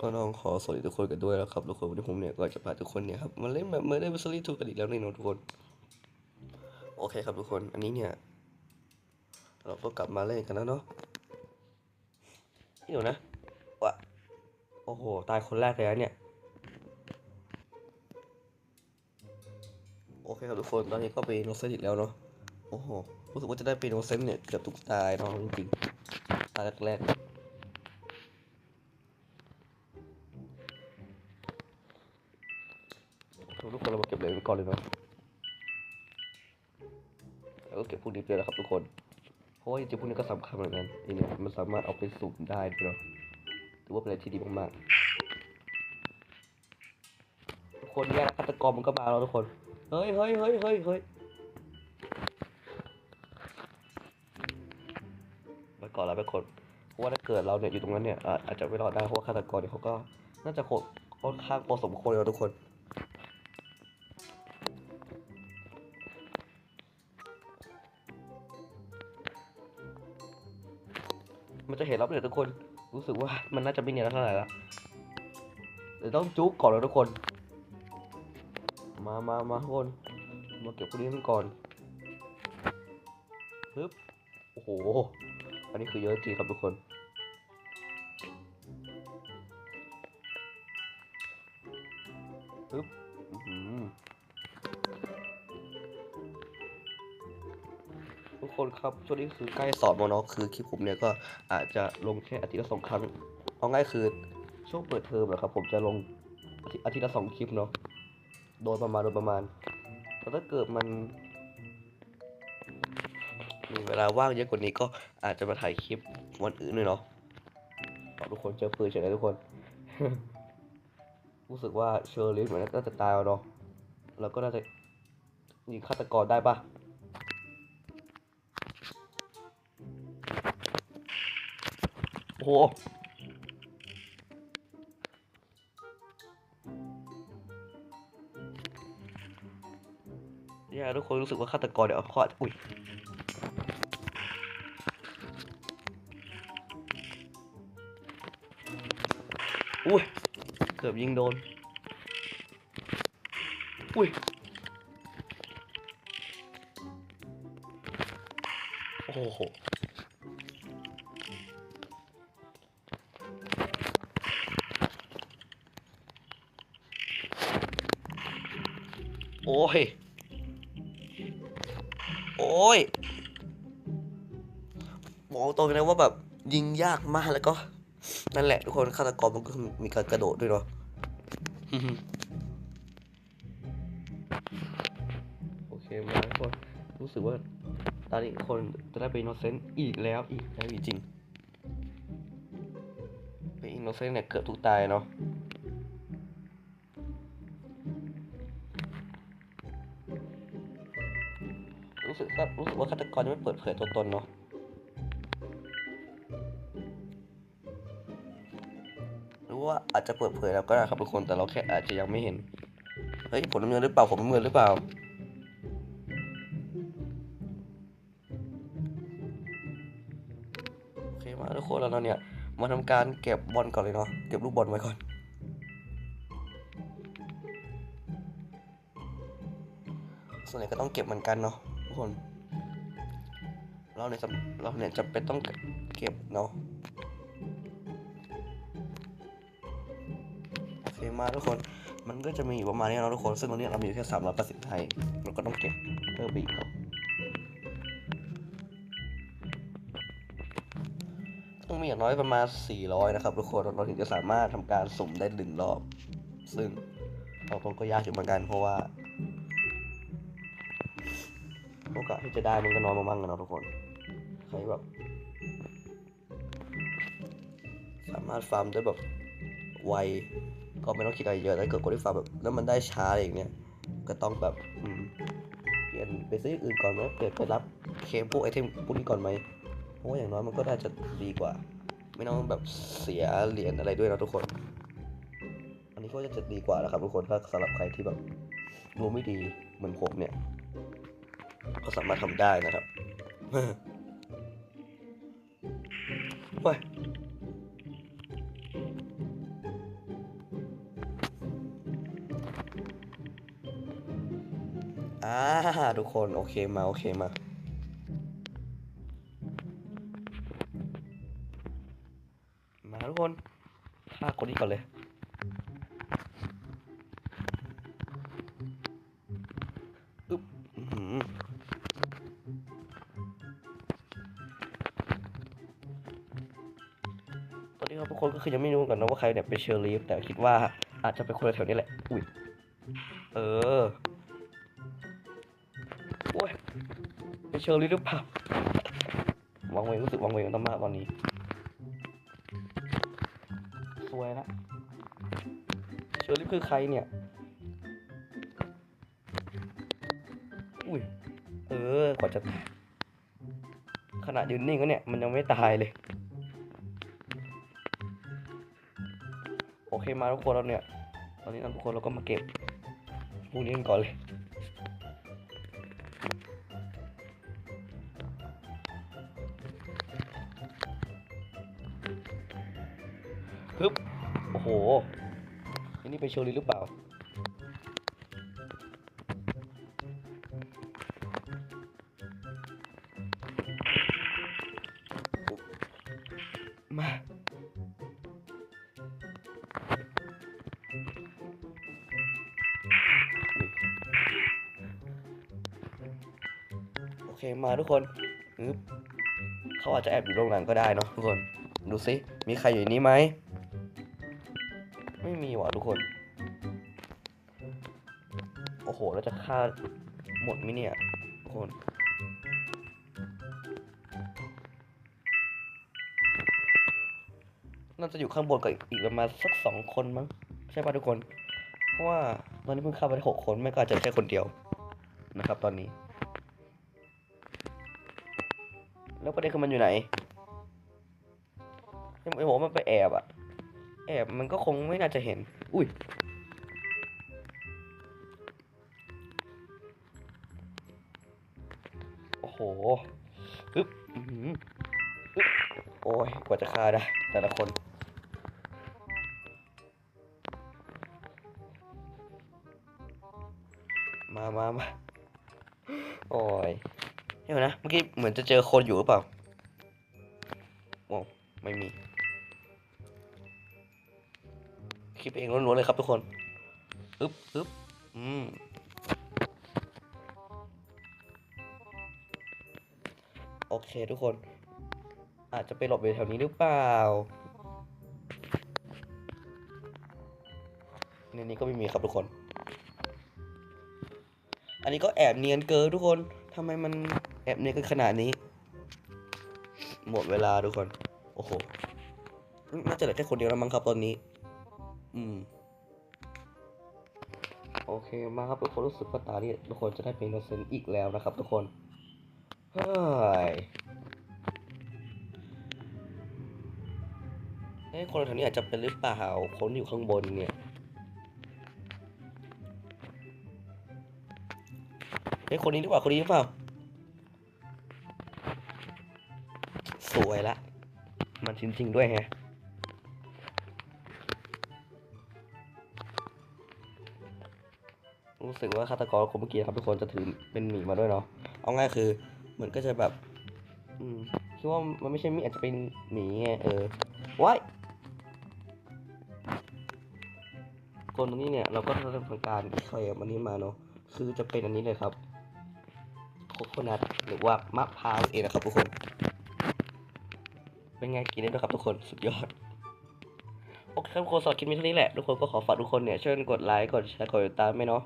ก็ต้องขอสวัสดีทุกคนกันด้วยนะครับทุกคนวันนี้ผมเนี่ยก็จะพาทุกคนเนี่ยครับมาเล่นแบบเมอร์เดอร์ซิลี่ทูกันอีกแล้วในี่เนาะทุกคน โอเคครับทุกคน อันนี้เนี่ย เราก็กลับมาเล่นกันแล้วเนาะเดี๋ยวนะวะโอ้โห ตายคนแรกเลยนะเนี่ย โอเคครับทุกคนตอนนี้ก็เป็นโนเซนอีกแล้วเนาะโอ้โหรู้สึกว่าจะได้เป็นโนเซนเนี่ยเกือบทุกตายเนาะจริงๆตายแรกๆ ก่อนเลยเนาะแล้วก็เก็บพวกนี้ด้วยนะครับทุกคน เพราะว่าจริงๆพวกนี้ก็สำคัญเหมือนกันอันนี้มันสามารถเอาไปสุ่มได้ด้วยเนาะถือว่าเป็นอะไรที่ดีมากๆทุกคนแยกฆาตกรมันก็มาแล้วทุกคน เฮ้ยเฮ้ยเฮ้ยเฮ้ยเฮ้ยไปก่อนแล้วไปคนเพราะว่าถ้าเกิดเราเนี่ยอยู่ตรงนั้นเนี่ยอาจจะไม่รอดได้เพราะว่าฆาตกรเนี่ยเขาก็น่าจะโคตรค่อนข้างพอสมควรเลยทุกคน มันจะเห็นแล้วเนี่ยทุกคน รู้สึกว่ามันน่าจะไม่เนียนเท่าไหร่ละเดี๋ยวต้องจุกก่อนแล้วทุกคน มามามาทุกคน มาเก็บพวกนี้กันก่อนปึ๊บ โอ้โห อันนี้คือเยอะจริงครับทุกคนปึ๊บ คนครับช่วงนี้คือใกล้สอบแล้วเนาะคือคลิปผมเนี่ยก็อาจจะลงแค่อาทิตย์ละสองครั้งเอาง่ายคือช่วงเปิดเทอมอะครับผมจะลงอาทิตย์อาทิตย์ละสองคลิปเนาะโดยประมาณโดยประมาณแต่ถ้าเกิดมันมีเวลาว่างเยอะกว่านี้ก็อาจจะมาถ่ายคลิปวันอื่นด้วยเนาะเอาทุกคนเจอปืนเฉยเลยทุกคน รู้สึกว่าเชอร์ลิฟเหมือนน่าจะตายแล้วเนาะแล้วก็น่าจะยิงฆาตกรได้ปะ โอ้โหเนี่ยทุกคนรู้สึกว่าฆาตกรเดี๋ยวเขาอาจจะอุ้ยอุ้ย เกือบยิงโดน อุ้ย โอ้โห ย โอ้ยบอกตรงนะว่าแบบยิงยากมากแล้วก็ นั่นแหละทุกคนฆาตกรมันก็มีการกระโดดด้วยเนาะโอเคมาทุกคนรู้สึกว่าตอนนี้คนจะได้เป็นอินโนเซนต์อีกแล้วอีกแล้วจริงเป็นอินโนเซนต์เนี่ยเกือบทุกตายเนาะ รู้สึกครับรู้สึกว่าฆาตกรจะไม่เปิดเผยตัวตนเนาะหรือว่าอาจจะเปิดเผยแล้วก็ได้ครับทุกคนแต่เราแค่อาจจะยังไม่เห็นเฮ้ยผมน้ำเงินหรือเปล่าผมน้ำเงินหรือเปล่าโอเคมาทุกคนแล้วเราเนี่ยมาทำการเก็บบอลก่อนเลยเนาะเก็บลูกบอลไว้ก่อนส่วนใหญ่ก็ต้องเก็บเหมือนกันเนาะ คน เราเนี่ยจำเราเนี่ยจำเป็นต้องเก็บเนาะโอเคมาทุกคนมันก็จะมีอยู่ประมาณนี้เนาะทุกคน ซึ่งตรงนี้เรามีอยู่แค่สามร้อยแปดสิบไทยเราก็ต้องเก็บเพิ่มไปอีกเนาะต้องมีอย่างน้อยประมาณสี่ร้อยนะครับทุกคนเราถึงจะสามารถทำการสุ่มได้หนึ่งรอบ ซึ่งเราคงก็ยากอยู่เหมือนกันเพราะว่า โอกาสที่จะได้มันก็น้อยมากๆกันเนาะทุกคน ใครแบบ สามารถฟาร์มได้แบบไว ก็ไม่ต้องคิดอะไรเยอะถ้าเกิดคนที่ฟาร์มแบบแล้วมันได้ช้าอะไรอย่างเงี้ย ก็ต้องแบบเปลี่ยนไปซื้ออื่นก่อนไหมเปลี่ยนไปรับเคมพวกไอเทมพวกนี้ก่อนไหมเพราะว่าอย่างน้อยมันก็น่าจะดีกว่า ไม่ต้องแบบเสียเหรียญอะไรด้วยนะทุกคน อันนี้ก็จะดีกว่านะครับทุกคนถ้าสำหรับใครที่แบบดวงไม่ดีเหมือนผมเนี่ย ก็สามารถทำได้นะครับว้ยอ่าทุกคนโอเคมาโอเคมามาทุกคนฆ่าคนนี้ก่อนเลย กคนก็คือยังไม่รู้กันนะว่าใครเนี่ยเป็นเชอร์ลีฟแต่คิดว่าอาจจะเป็นคนแถวนี้แหละ อุ้ย เออ โอ้ย เป็นเชอร์ลีฟหรือเปล่าวังเวงรู้สึกวังเวงกันมากตอนนี้ สวยละเชอร์ลีฟคือใครเนี่ย อุ้ย เออ กว่าจะตายขณะยืนนิ่งก็เนี่ย มันยังไม่ตายเลย อเคมาทุกคนแล้วเนี่ย ตอนนี้ทุกคนเราก็มาเก็บพวกนี้กันก่อนเลยฮึบโอ้โหอันนี้ไปโชว์ลีหรือเปล่า มาทุกคนอึ๊บเขาอาจจะแอบอยู่โรงหนังก็ได้เนาะทุกคน ดูสิ มีใครอยู่ในนี้ไหม ไม่มีว่ะทุกคน โอ้โหแล้วจะฆ่าหมดไหมเนี่ย ทุกคน น่าจะอยู่ข้างบนกับอีกประมาณสักสองคนมั้ง ใช่ป่ะทุกคน เพราะว่าตอนนี้เพิ่งเข้าไปหกคน ไม่ก็อาจจะแค่คนเดียวนะครับตอนนี้ แล้วประเด็นคือมันอยู่ไหนไอ้ผมมันไปแอบอะแอบมันก็คงไม่น่าจะเห็น อุ้ยโอ้โหอึ๊บอื้อหืออึ๊บโอ้ยกว่าจะฆ่าได้แต่ละคนมามามาโอ้ย เดี๋ยวนะ เมื่อกี้เหมือนจะเจอคนอยู่หรือเปล่าโอ้ไม่มีคิดเองล้วนๆเลยครับทุกคนอึ๊บอึ๊บอืมโอเคทุกคน อาจจะไปหลบอยู่แถวนี้หรือเปล่า ในนี้ก็ไม่มีครับทุกคน อันนี้ก็แอบเนียนเกินทุกคนทำไมมัน แอบเนียนกันขนาดนี้ หมดเวลาทุกคน โอ้โห น่าจะเหลือแค่คนเดียวแล้วมั้งครับตอนนี้ อืม โอเค มาครับทุกคนรู้สึกว่าตานี่ทุกคนจะได้เป็นโนเซนอีกแล้วนะครับ ทุกคน เฮ้ยเอ้ยคนแถวนี้อาจจะเป็นหรือเปล่า คนที่อยู่ข้างบนเนี่ยเฮ้ยคนนี้หรือเปล่า คนนี้หรือเปล่า สวยละ มันจริงๆด้วยแฮะรู้สึกว่าฆาตกรคนเมื่อกี้ครับทุกคนจะถือเป็นหมีมาด้วยเนาะเอาง่ายคือเหมือนก็จะแบบ อืมคิดว่ามันไม่ใช่หมีอาจจะเป็นหมีไงเออว้ายคนตรงนี้เนี่ยเราก็จะทำการเคลมอันนี้มาเนาะคือจะเป็นอันนี้เลยครับโคโคนัทหรือว่ามะพร้าวเองนะครับทุกคน เป็นไงกินได้ด้วยครับทุกคนสุดยอด โอเคครับทุกคนสอดคลิปนี้เท่านี้แหละ ทุกคนก็ขอฝากทุกคนเนี่ยช่วยกดไลค์กดแชร์กดติดตามไหมเนาะ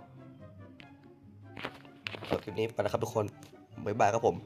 สำหรับคลิปนี้ไปแล้วครับทุกคนบ๊ายบายครับผม